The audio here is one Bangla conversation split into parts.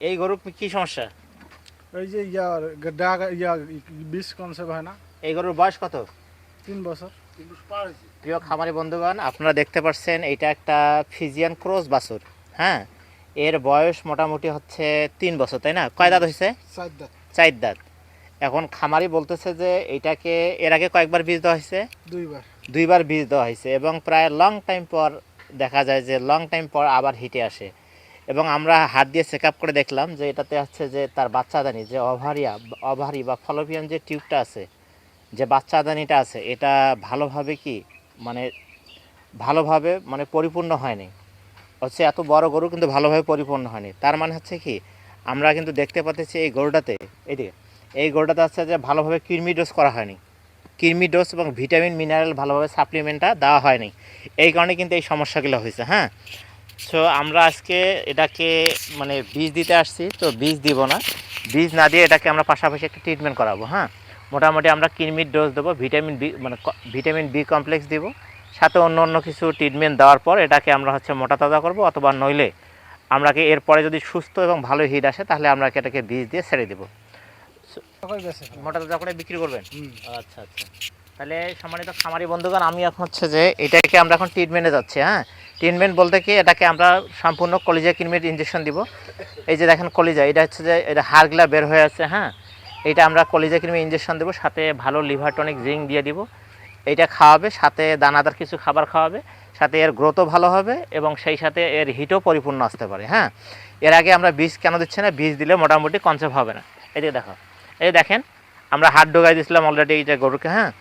এই গরু কি সমস্যা? ওই যে ইয়া ডাক ইয়া বিষ কনসেপ্ট হয় না। এই গরুর বয়স কত? তিন বছর। প্রিয় খামারি বন্ধুগণ আপনারা দেখতে পাচ্ছেন এটা একটা ফিজিয়ান ক্রস বাছুর হ্যাঁ? এর বয়স মোটামুটি হচ্ছে তিন বছর তাই না? কয় দাঁত হয়েছে? চার দাঁত। এখন খামারি বলতেছে যে এটাকে এর আগে কয়েকবার বীজ দেওয়া হয়েছে? দুইবার। দুইবার বীজ দেওয়া হয়েছে এবং প্রায় লং টাইম পর দেখা যায় যে লং টাইম পর আবার হিটে আসে। এবং আমরা হাত দিয়ে চেক আপ করে দেখলাম যে এটাতে হচ্ছে যে তার বাচ্চা বাচ্চাদানি যে অভারিয়া অভারি বা ফলোপিয়ান যে টিউবটা আছে, যে বাচ্চা বাচ্চাদানিটা আছে, এটা ভালোভাবে কি মানে ভালোভাবে মানে পরিপূর্ণ হয়নি। হচ্ছে এত বড় গরু কিন্তু ভালোভাবে পরিপূর্ণ হয়নি। তার মানে হচ্ছে কি, আমরা কিন্তু দেখতে পাচ্ছি এই গরুটাতে এদিকে এই গরুটাতে হচ্ছে যে ভালোভাবে কৃমি ডোজ করা হয়নি। কৃমি ডোজ এবং ভিটামিন, মিনারেল ভালোভাবে সাপ্লিমেন্টটা দেওয়া হয়নি। এই কারণে কিন্তু এই সমস্যাগুলো হয়েছে হ্যাঁ? সো আমরা আজকে এটাকে মানে বীজ দিতে আসছি তো বীজ দিব না। বীজ না দিয়ে এটাকে আমরা পাশাপাশি একটা ট্রিটমেন্ট করাবো হ্যাঁ? মোটামুটি আমরা কৃমির ডোজ দেবো ভিটামিন বি মানে ভিটামিন বি কমপ্লেক্স দেবো। সাথে অন্য অন্য কিছু ট্রিটমেন্ট দেওয়ার পর এটাকে আমরা হচ্ছে মোটা তাজা করব অথবা নইলে আমরাকে এরপরে যদি সুস্থ এবং ভালো হিট আসে তাহলে আমরা এটাকে বীজ দিয়ে ছেড়ে দেবো। মোটা তাজা করে বিক্রি করবেন? আচ্ছা আচ্ছা। তাহলে সম্মানিত খামারি বন্ধুগণ, আমি এখন হচ্ছে যে এটাকে আমরা এখন ট্রিটমেন্টে যাচ্ছি হ্যাঁ? ট্রিটমেন্ট বলতে কি, এটাকে আমরা সম্পূর্ণ কলিজা কিনমেট ইঞ্জেকশন দিব। এই যে দেখেন কলিজা, এটা হচ্ছে যে এটা হাড়গুলা বের হয়ে আছে হ্যাঁ? এটা আমরা কলিজা কিনমে ইঞ্জেকশন দেবো, সাথে ভালো লিভার টনিক জিঙ্ক দিয়ে দিব। এইটা খাওয়াবে, সাথে দানাদার কিছু খাবার খাওয়াবে, সাথে এর গ্রোথও ভালো হবে এবং সেই সাথে এর হিটও পরিপূর্ণ আসতে পারে হ্যাঁ? এর আগে আমরা বীজ কেন দিচ্ছি না, বীজ দিলে মোটামুটি কনসেপ্ট হবে না। এদিকে দেখো, এই দেখেন, আমরা হাত ডোগাই দিয়েছিলাম অলরেডি এই যে গরুকে হ্যাঁ?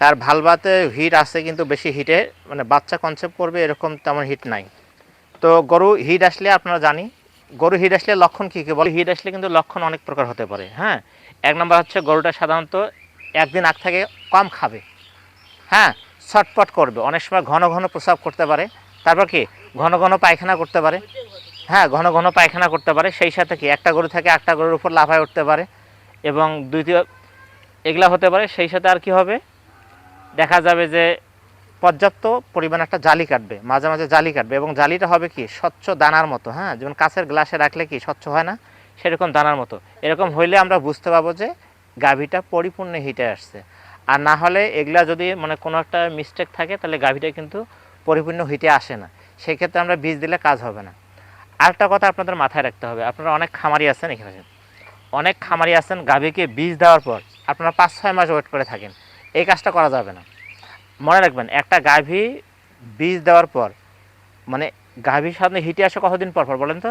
তার ভালবাতে হিট আছে কিন্তু বেশি হিটে মানে বাচ্চা কনসেপ্ট করবে এরকম তেমন হিট নাই। তো গরু হিট আসলে আপনারা জানি, গরু হিট আসলে লক্ষণ কী কী বলে? হিট আসলে কিন্তু লক্ষণ অনেক প্রকার হতে পারে হ্যাঁ? এক নম্বর হচ্ছে গরুটা সাধারণত একদিন আগ থেকে কম খাবে হ্যাঁ? ছটপট করবে, অনেক সময় ঘন ঘন প্রস্রাব করতে পারে। তারপর কি? ঘন ঘন পায়খানা করতে পারে হ্যাঁ? ঘন ঘন পায়খানা করতে পারে। সেই সাথে কি? একটা গরু থেকে একটা গরুর উপর লাফায় উঠতে পারে এবং দ্বিতীয়, এগুলা হতে পারে। সেই সাথে আর কি হবে? দেখা যাবে যে পর্যাপ্ত পরিমাণ একটা জালি কাটবে, মাঝে মাঝে জালি কাটবে এবং জালিটা হবে কি স্বচ্ছ দানার মতো হ্যাঁ? যেমন কাঁচের গ্লাসে রাখলে কি স্বচ্ছ হয় না? সেরকম দানার মতো। এরকম হইলে আমরা বুঝতে পারব যে গাভীটা পরিপূর্ণ হিটে আসছে। আর না হলে এগুলা যদি মানে কোনো একটা মিস্টেক থাকে, তাহলে গাভীটা কিন্তু পরিপূর্ণ হিটে আসে না। সেক্ষেত্রে আমরা বীজ দিলে কাজ হবে না। আরেকটা কথা আপনাদের মাথায় রাখতে হবে। আপনারা অনেক খামারি আছেন এখানে। অনেক খামারি আছেন গাভীকে বীজ দেওয়ার পর। আপনারা পাঁচ ছয় মাস ওয়েট করে থাকেন। এই কাজটা করা যাবে না। মনে রাখবেন একটা গাভী বীজ দেওয়ার পর মানে গাভীর সামনে হিটে আসে কতদিন পর পর বলেন তো?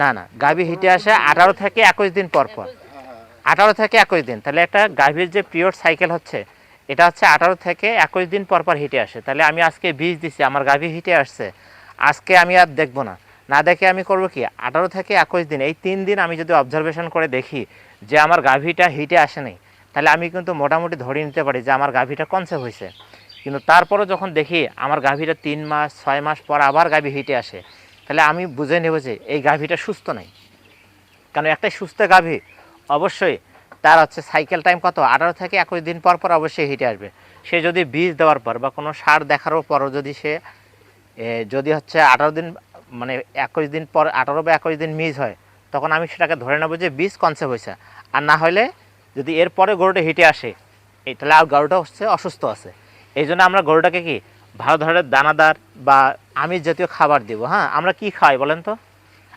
না না গাভী হিটে আসে আঠারো থেকে একুশ দিন পর পর। আঠারো থেকে একুশ দিন তাহলে একটা গাভীর যে পিরিয়ড সাইকেল হচ্ছে এটা হচ্ছে আঠারো থেকে একুশ দিন পর পর হিটে আসে। তাহলে আমি আজকে বীজ দিছি আমার গাভী হিটে আসছে আজকে আমি আর দেখব না। না দেখে আমি করব কি আঠারো থেকে একুশ দিন এই তিন দিন আমি যদি অবজারভেশন করে দেখি যে আমার গাভীটা হিটে আসে নাই তাহলে আমি কিন্তু মোটামুটি ধরে নিতে পারি যে আমার গাভীটা কনসেপ্ট হয়েছে কিন্তু তারপরও যখন দেখি আমার গাভীটা তিন মাস, ছয় মাস পর আবার গাভী হেঁটে আসে, তাহলে আমি বুঝে নেব যে এই গাভীটা সুস্থ নাই। কারণ একটা সুস্থ গাভী, অবশ্যই তার হচ্ছে সাইকেল টাইম কত? আঠারো থেকে একুশ দিন পর পর অবশ্যই হেঁটে আসবে। সে যদি বীজ দেওয়ার পর বা কোনো সার দেখারও পরও যদি সে যদি হচ্ছে আঠারো দিন মানে একুশ দিন পর আঠারো বা একুশ দিন মিস হয়, তখন আমি সেটাকে ধরে নেব যে বীজ কনসেপ্ট হয়েছে আর না হলে যদি এরপরে গরুটা হিটে আসে তাহলে আর গরুটা হচ্ছে অসুস্থ আছে। এই জন্য আমরা গরুটাকে কি ভালো ধরনের দানাদার বা আমিষ জাতীয় খাবার দিব হ্যাঁ? আমরা কি খাই বলেন তো?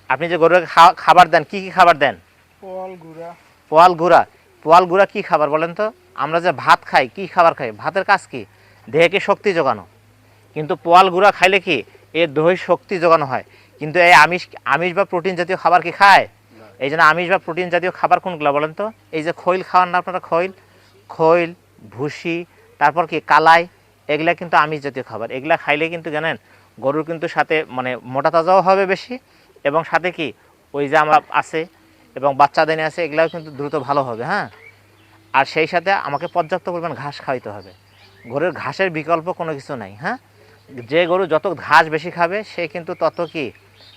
আপনি যে গরুটাকে খাবার দেন কি কি খাবার দেন? পল গুড়া। পোয়াল গুঁড়া। পোয়াল গুঁড়া কি খাবার বলেন তো? আমরা যে ভাত খাই কি খাবার খাই? ভাতের কাজ কি? দেহকে শক্তি যোগানো। কিন্তু পোয়াল গুঁড়া খাইলে কি এর দেহে শক্তি যোগানো হয়। কিন্তু এই আমিষ আমিষ বা প্রোটিন জাতীয় খাবার কি খায়? এই জন্য আমিষ বা প্রোটিন জাতীয় খাবার কোনগুলো বলেন তো? এই যে খৈল খাওয়ান না আপনারা খৈল? খৈল, ভুসি, তারপর কি কালাই, এগুলা কিন্তু আমিষ জাতীয় খাবার। এগুলা খাইলে কিন্তু জানেন, গরুর কিন্তু সাথে মানে মোটা তাজাও হবে বেশি এবং সাথে কি ওই যে আমরা আছে এবং বাচ্চা দেনে আছে, এগুলাও কিন্তু দ্রুত ভালো হবে হ্যাঁ? আর সেই সাথে আমাকে পর্যাপ্ত পরিমাণ ঘাস খাওয়াইতে হবে। গরুর ঘাসের বিকল্প কোনো কিছু নাই হ্যাঁ? যে গরু যত ঘাস বেশি খাবে, সে কিন্তু তত কি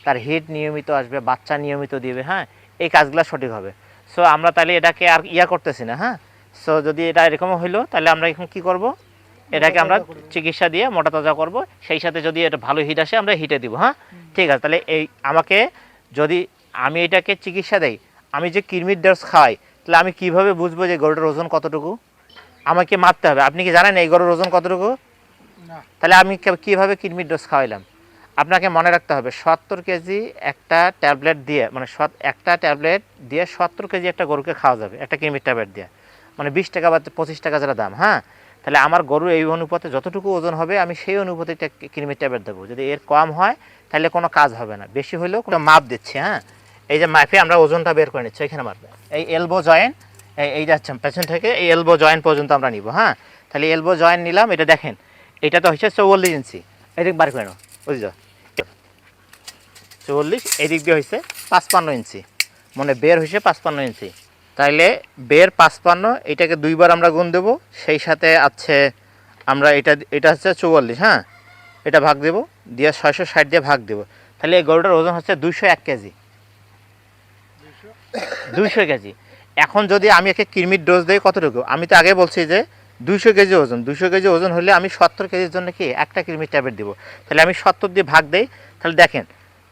তার হিট নিয়মিত আসবে, বাচ্চা নিয়মিত দিবে হ্যাঁ? এই কাজগুলো সঠিক হবে। সো আমরা তাহলে এটাকে আর ইয়া করতেছি না হ্যাঁ? সো যদি এটা এরকম হইল তাহলে আমরা এখন কি করব? এটাকে আমরা। চিকিৎসা দিয়ে মোটা তাজা করব। সেই সাথে যদি এটা ভালো হিট আসে আমরা হিটে দিব হ্যাঁ? ঠিক আছে তাহলে এই আমাকে যদি আমি এটাকে চিকিৎসা দেই আমি যে কৃমির ডোজ খাওয়াই তাহলে আমি কীভাবে বুঝব যে গরুটার ওজন কতটুকু? আমাকে মারতে হবে। আপনি কি জানেন এই গরুর ওজন কতটুকু? তাহলে আমি কীভাবে কৃমির ডোজ খাওয়াইলাম? আপনাকে মনে রাখতে হবে, সত্তর কেজি একটা ট্যাবলেট দিয়ে মানে একটা ট্যাবলেট দিয়ে সত্তর কেজি একটা গরুকে খাওয়া যাবে, একটা কৃমির ট্যাবলেট দিয়ে। মানে বিশ টাকা বা পঁচিশ টাকা যেটা দাম হ্যাঁ? তাহলে আমার গরু এই অনুপাতে যতটুকু ওজন হবে, আমি সেই অনুপাতে কৃমির ট্যাবলেট দেবো। যদি এর কম হয়, তাহলে কোনো কাজ হবে না। বেশি হলেও কোনো মাপ দিচ্ছি হ্যাঁ? এই যে মাপে আমরা ওজনটা বের করে নিচ্ছি, এখানে মাপবে এই এলবো জয়েন্ট এই যাচ্ছে পেছন থেকে, এই এলবো জয়েন্ট পর্যন্ত আমরা নিব হ্যাঁ? তাহলে এলবো জয়েন্ট নিলাম, এটা দেখেন, এটা তো হচ্ছে চৌল্লিশ ইঞ্চি। এদিক বার করে নাও, বুঝছ? চল্লিশ এদিক দিয়ে হয়েছে পাঁচপান্ন ইঞ্চি। মানে বের হয়েছে পাঁচপান্ন ইঞ্চি। তাইলে বের পাঁচপান্ন, এটাকে দুইবার আমরা গুণ দেবো, সেই সাথে আছে আমরা এটা এটা হচ্ছে চৌয়াল্লিশ হ্যাঁ? এটা ভাগ দেবো, দিয়ে ছয়শো ষাট দিয়ে ভাগ দেবো। তাহলে এই গরুটার ওজন হচ্ছে দুইশো এক কেজি। দুইশো কেজি। এখন যদি আমি একে কৃমির ডোজ দিই কতটুকু? আমি তো আগে বলছি যে দুইশো কেজি ওজন। দুইশো কেজি ওজন হলে আমি সত্তর কেজির জন্য কি একটা কৃমির ট্যাবলেট দিব। তাহলে আমি সত্তর দিয়ে ভাগ দেই। তাহলে দেখেন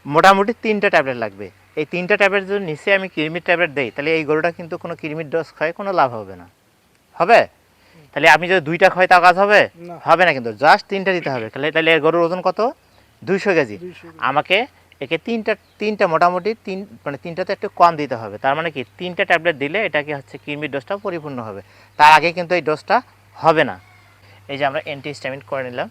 মোটামুটি তিনটা ট্যাবলেট লাগবে। এই তিনটা ট্যাবলেট যদি নিচে আমি কৃমির ট্যাবলেট দেই তাহলে এই গরুটা কিন্তু কোনো কৃমির ডোজ খায় কোনো লাভ হবে না। হবে? তাহলে আমি যদি দুইটা খাই তাও কাজ হবে? না। হবে না কিন্তু জাস্ট তিনটা দিতে হবে। তাহলে তাহলে এর গরুর ওজন কত? দুইশো কেজি। আমাকে একে তিনটা তিনটা মোটামুটি তিন মানে তিনটাতে একটু কম দিতে হবে। তার মানে কি তিনটা ট্যাবলেট দিলে এটাকে হচ্ছে কৃমির ডোজটা পরিপূর্ণ হবে। তার আগে কিন্তু এই ডোজটা হবে না। এই যে আমরা অ্যান্টিহিস্টামিন করে নিলাম।